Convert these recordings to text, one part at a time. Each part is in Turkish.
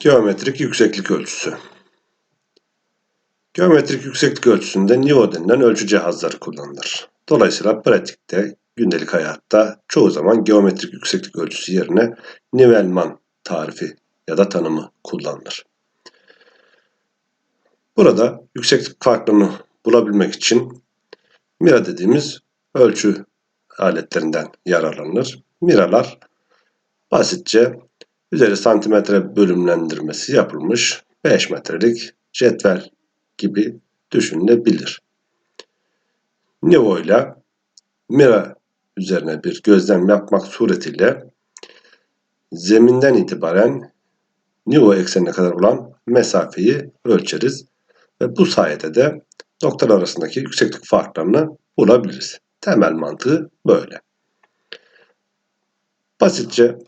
Geometrik yükseklik ölçüsü. Geometrik yükseklik ölçüsünde nivo denilen ölçü cihazları kullanılır. Dolayısıyla pratikte, gündelik hayatta çoğu zaman geometrik yükseklik ölçüsü yerine nivelman tarifi ya da tanımı kullanılır. Burada yükseklik farklılığını bulabilmek için mira dediğimiz ölçü aletlerinden yararlanılır. Miralar basitçe üzeri santimetre bölümlendirmesi yapılmış 5 metrelik cetvel gibi düşünülebilir. Nivo ile mira üzerine bir gözlem yapmak suretiyle zeminden itibaren nivo eksenine kadar olan mesafeyi ölçeriz ve bu sayede de noktalar arasındaki yükseklik farklarını bulabiliriz. Temel mantığı böyle. Basitçe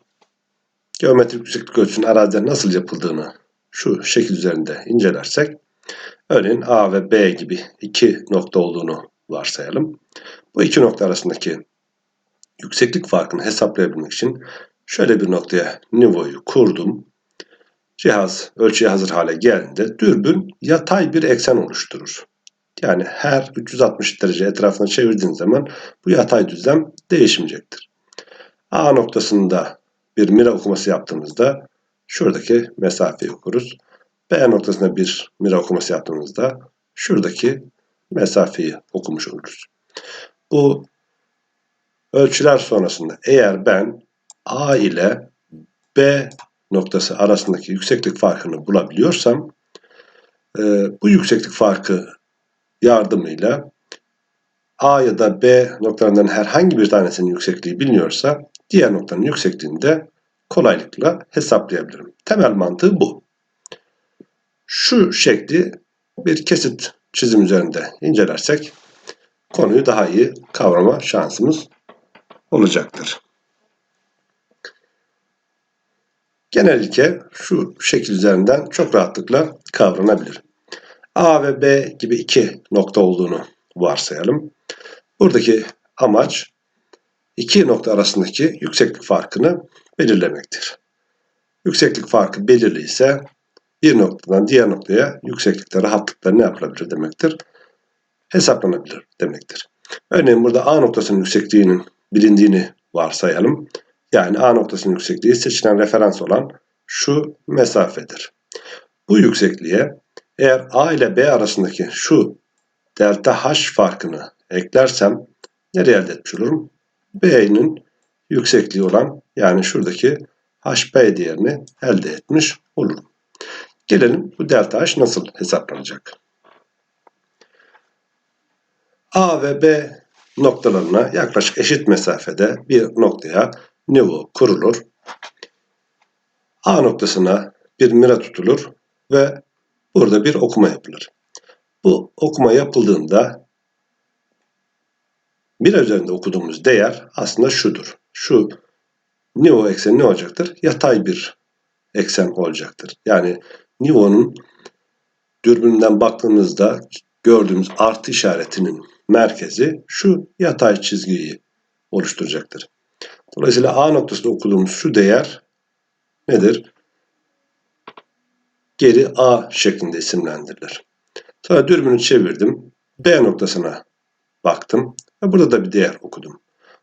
geometrik yükseklik ölçüsünün arazide nasıl yapıldığını şu şekil üzerinde incelersek, örneğin A ve B gibi iki nokta olduğunu varsayalım. Bu iki nokta arasındaki yükseklik farkını hesaplayabilmek için şöyle bir noktaya nivoyu kurdum. Cihaz ölçüye hazır hale geldiğinde dürbün yatay bir eksen oluşturur. Yani her 360 derece etrafına çevirdiğin zaman bu yatay düzlem değişmeyecektir. A noktasında bir mira okuması yaptığımızda şuradaki mesafeyi okuruz. B noktasında bir mira okuması yaptığımızda şuradaki mesafeyi okumuş oluruz. Bu ölçüler sonrasında eğer ben A ile B noktası arasındaki yükseklik farkını bulabiliyorsam e, bu yükseklik farkı yardımıyla A ya da B noktalarından herhangi bir tanesinin yüksekliği biliniyorsa diğer noktanın yüksekliğini de kolaylıkla hesaplayabilirim. Temel mantığı bu. Şu şekli bir kesit çizim üzerinde incelersek konuyu daha iyi kavrama şansımız olacaktır. Genel ilke şu şekil üzerinden çok rahatlıkla kavranabilir. A ve B gibi iki nokta olduğunu varsayalım. Buradaki amaç iki nokta arasındaki yükseklik farkını belirlemektir. Yükseklik farkı belirli ise bir noktadan diğer noktaya yükseklikte rahatlıkla ne yapılabilir demektir? Hesaplanabilir demektir. Örneğin burada A noktasının yüksekliğinin bilindiğini varsayalım. Yani A noktasının yüksekliği seçilen referans olan şu mesafedir. Bu yüksekliğe eğer A ile B arasındaki şu delta H farkını eklersem nereye elde etmiş olurum? B'nin yüksekliği olan yani şuradaki HP değerini elde etmiş olurum. Gelelim bu delta H nasıl hesaplanacak? A ve B noktalarına yaklaşık eşit mesafede bir noktaya nivo kurulur. A noktasına bir mira tutulur ve burada bir okuma yapılır. Bu okuma yapıldığında mira üzerinde okuduğumuz değer aslında şudur. Şu nivo ekseni ne olacaktır? Yatay bir eksen olacaktır. Yani nivonun dürbünden baktığımızda gördüğümüz artı işaretinin merkezi şu yatay çizgiyi oluşturacaktır. Dolayısıyla A noktasında okuduğumuz şu değer nedir? Geri A şeklinde isimlendirilir. Sonra dürbünü çevirdim. B noktasına baktım. Ve burada da bir değer okudum.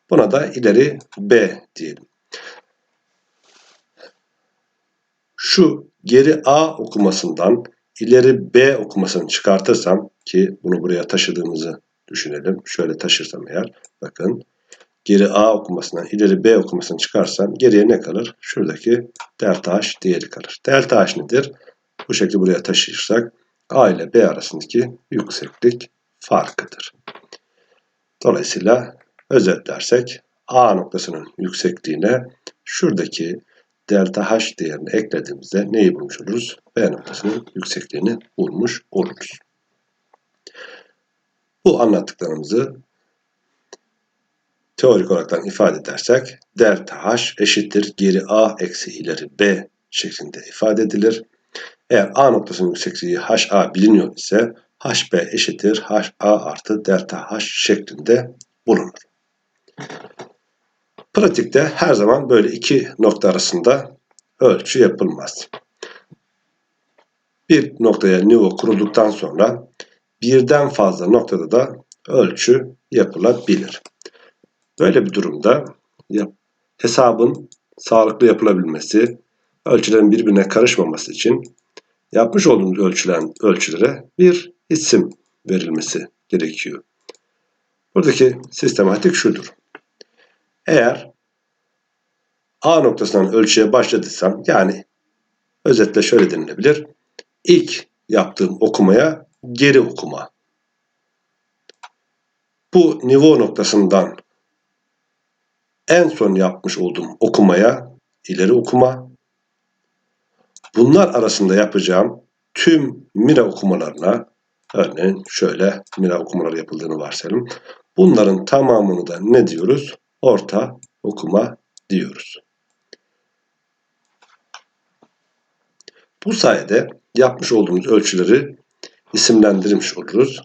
Buna da ileri B diyelim. Şu geri A okumasından ileri B okumasını çıkartırsam ki bunu buraya taşıdığımızı düşünelim. Şöyle taşırsam eğer bakın geri A okumasından ileri B okumasını çıkarsam geriye ne kalır? Şuradaki delta H değeri kalır. Delta H nedir? Bu şekilde buraya taşırsak A ile B arasındaki yükseklik farkıdır. Dolayısıyla özetlersek A noktasının yüksekliğine şuradaki delta H değerini eklediğimizde neyi bulmuş oluruz? B noktasının yüksekliğini bulmuş oluruz. Bu anlattıklarımızı teorik olarak ifade edersek delta H eşittir geri A eksi ileri B şeklinde ifade edilir. Eğer A noktasının yüksekliği HA biliniyor ise HB eşittir HA artı delta H şeklinde bulunur. Pratikte her zaman böyle iki nokta arasında ölçü yapılmaz. bir noktaya nivo kurulduktan sonra birden fazla noktada da ölçü yapılabilir. Böyle bir durumda hesabın sağlıklı yapılabilmesi, ölçülerin birbirine karışmaması için yapmış olduğumuz ölçülen ölçülere bir isim verilmesi gerekiyor. Buradaki sistematik şudur. Eğer A noktasından ölçüye başladıysam yani özetle şöyle denilebilir. İlk yaptığım okumaya geri okuma. Bu nivo noktasından en son yapmış olduğum okumaya ileri okuma. Bunlar arasında yapacağım tüm mira okumalarına örneğin şöyle mira okumaları yapıldığını varsayalım. Bunların tamamını da ne diyoruz? Orta okuma diyoruz. Bu sayede yapmış olduğumuz ölçüleri isimlendirmiş oluruz.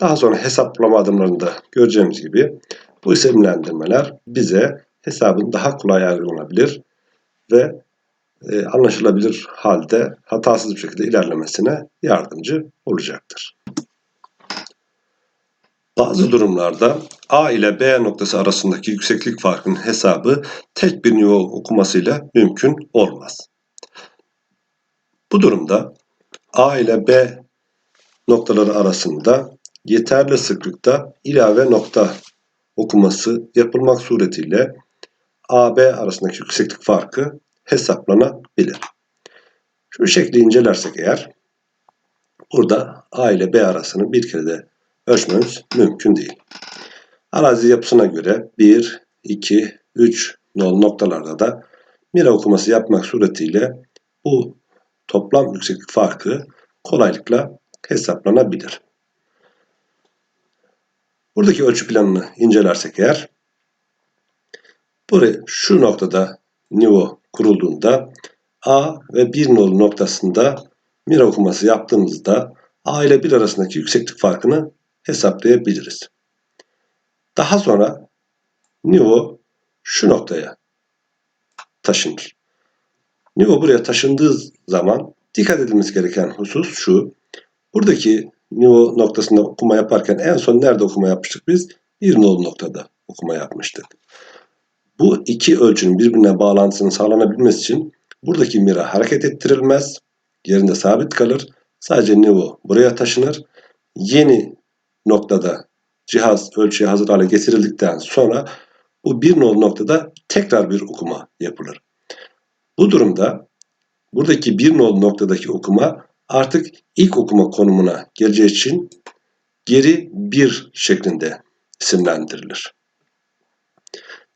Daha sonra hesaplama adımlarında göreceğimiz gibi bu isimlendirmeler bize hesabın daha kolay ayrılabilir ve e, anlaşılabilir halde hatasız bir şekilde ilerlemesine yardımcı olacaktır. Bazı durumlarda A ile B noktası arasındaki yükseklik farkının hesabı tek bir nivo okumasıyla mümkün olmaz. Bu durumda A ile B noktaları arasında yeterli sıklıkta ilave nokta okuması yapılmak suretiyle AB arasındaki yükseklik farkı hesaplanabilir. Şu şekli incelersek eğer burada A ile B arasını bir kere de ölçmemiz mümkün değil. Arazi yapısına göre 1, 2, 3 nol noktalarda da mira okuması yapmak suretiyle bu toplam yükseklik farkı kolaylıkla hesaplanabilir. Buradaki ölçü planını incelersek eğer buraya şu noktada nivo kurulduğunda A ve 1 nolu noktasında mira okuması yaptığımızda A ile 1 arasındaki yükseklik farkını hesaplayabiliriz. Daha sonra nivo şu noktaya taşınır. Nivo buraya taşındığı zaman dikkat edilmesi gereken husus şu. Buradaki nivo noktasında okuma yaparken en son nerede okuma yapmıştık biz? Bir nolu noktada okuma yapmıştık. Bu iki ölçünün birbirine bağlantısının sağlanabilmesi için buradaki mira hareket ettirilmez. Yerinde sabit kalır. Sadece nivo buraya taşınır. Yeni noktada cihaz ölçüye hazır hale getirildikten sonra bu bir nolu noktada tekrar bir okuma yapılır. Bu durumda buradaki bir nolu noktadaki okuma artık ilk okuma konumuna geleceği için geri bir şeklinde isimlendirilir.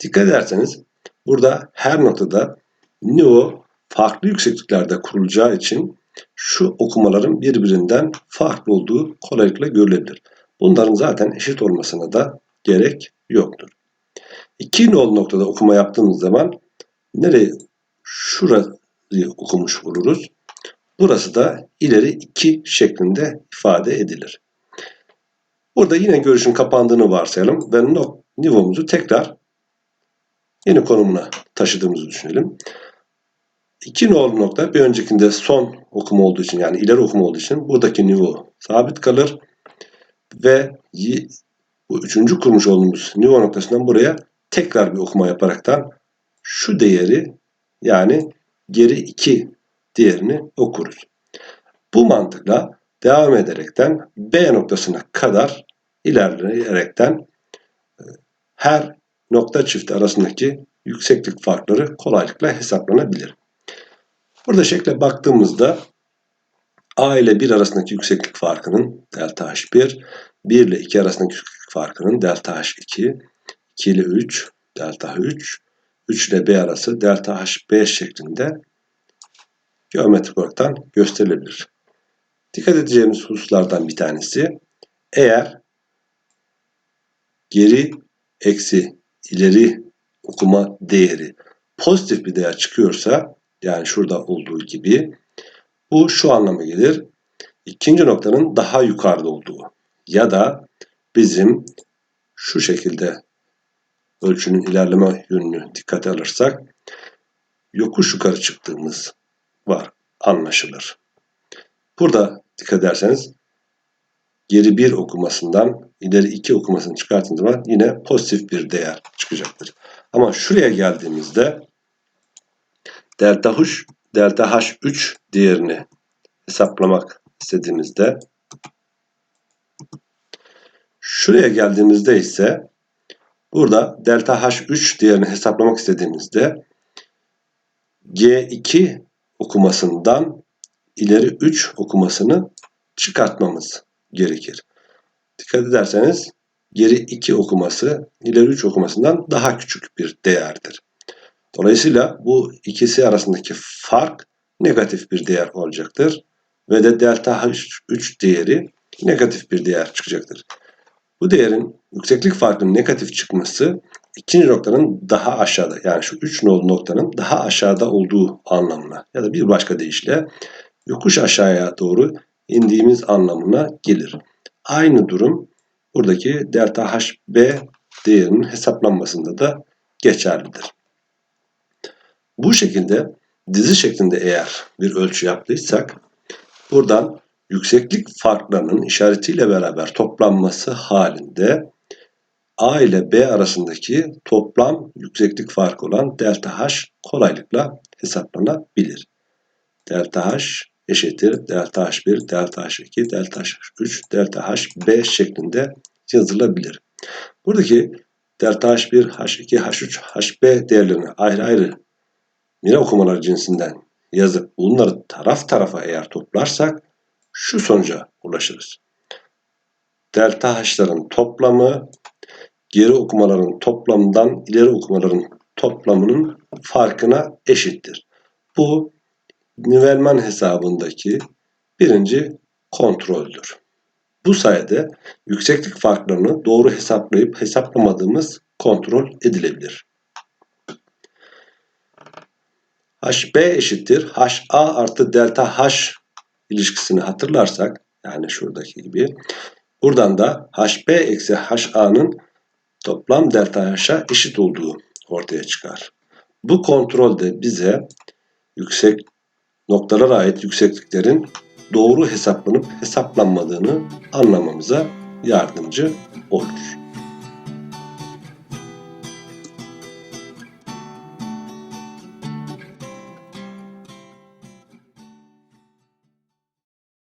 Dikkat ederseniz burada her noktada nivo farklı yüksekliklerde kurulacağı için şu okumaların birbirinden farklı olduğu kolaylıkla görülebilir. Bunların zaten eşit olmasına da gerek yoktur. İki nol noktada okuma yaptığımız zaman nereye şurayı okumuş oluruz. Burası da ileri 2 şeklinde ifade edilir. Burada yine görüşün kapandığını varsayalım ve nivomuzu tekrar yeni konumuna taşıdığımızı düşünelim. 2 nolu nokta bir öncekinde son okuma olduğu için yani ileri okuma olduğu için buradaki nivo sabit kalır ve bu üçüncü kurmuş olduğumuz nivo noktasından buraya tekrar bir okuma yaparaktan şu değeri yani geri 2 diğerini okuruz. Bu mantıkla devam ederekten B noktasına kadar ilerleyerekten e, her nokta çifti arasındaki yükseklik farkları kolaylıkla hesaplanabilir. Burada şekle baktığımızda A ile 1 arasındaki yükseklik farkının delta H1, 1 ile 2 arasındaki yükseklik farkının delta H2, 2 ile 3 delta H3, 3 ile B arası delta H5 şeklinde geometrik olarak gösterilebilir. Dikkat edeceğimiz hususlardan bir tanesi eğer geri eksi ileri okuma değeri pozitif bir değer çıkıyorsa yani şurada olduğu gibi bu şu anlama gelir. İkinci noktanın daha yukarıda olduğu ya da bizim şu şekilde ölçünün ilerleme yönünü dikkate alırsak yokuş yukarı çıktığımız var anlaşılır. Burada dikkat ederseniz geri 1 okumasından ileri 2 okumasını çıkarttığınız zaman yine pozitif bir değer çıkacaktır. Ama şuraya geldiğimizde delta h, delta h3 değerini hesaplamak istediğimizde şuraya geldiğimizde ise burada delta h3 değerini hesaplamak istediğimizde G2 okumasından ileri 3 okumasını çıkartmamız gerekir. Dikkat ederseniz geri 2 okuması ileri 3 okumasından daha küçük bir değerdir. Dolayısıyla bu ikisi arasındaki fark negatif bir değer olacaktır. Ve de delta H3 değeri negatif bir değer çıkacaktır. Bu değerin yükseklik farkının negatif çıkması ikinci noktanın daha aşağıda yani şu 3 nolu noktanın daha aşağıda olduğu anlamına ya da bir başka deyişle yokuş aşağıya doğru indiğimiz anlamına gelir. Aynı durum buradaki delta HB değerinin hesaplanmasında da geçerlidir. Bu şekilde dizi şeklinde eğer bir ölçü yaptıysak buradan yükseklik farklarının işaretiyle beraber toplanması halinde A ile B arasındaki toplam yükseklik farkı olan delta H kolaylıkla hesaplanabilir. Delta H eşittir delta H1, delta H2, delta H3, delta HB şeklinde yazılabilir. Buradaki delta H1, H2, H3, HB değerlerini ayrı ayrı mira okumalar cinsinden yazıp bunları taraf tarafa eğer toplarsak şu sonuca ulaşırız. Delta H'ların toplamı geri okumaların toplamından ileri okumaların toplamının farkına eşittir. Bu Nivelman hesabındaki birinci kontroldür. Bu sayede yükseklik farklarını doğru hesaplayıp hesaplamadığımız kontrol edilebilir. HB eşittir HA artı delta H ilişkisini hatırlarsak yani şuradaki gibi buradan da HB eksi HA'nın toplam delta H'a eşit olduğu ortaya çıkar. Bu kontrol de bize yüksek noktalara ait yüksekliklerin doğru hesaplanıp hesaplanmadığını anlamamıza yardımcı olur.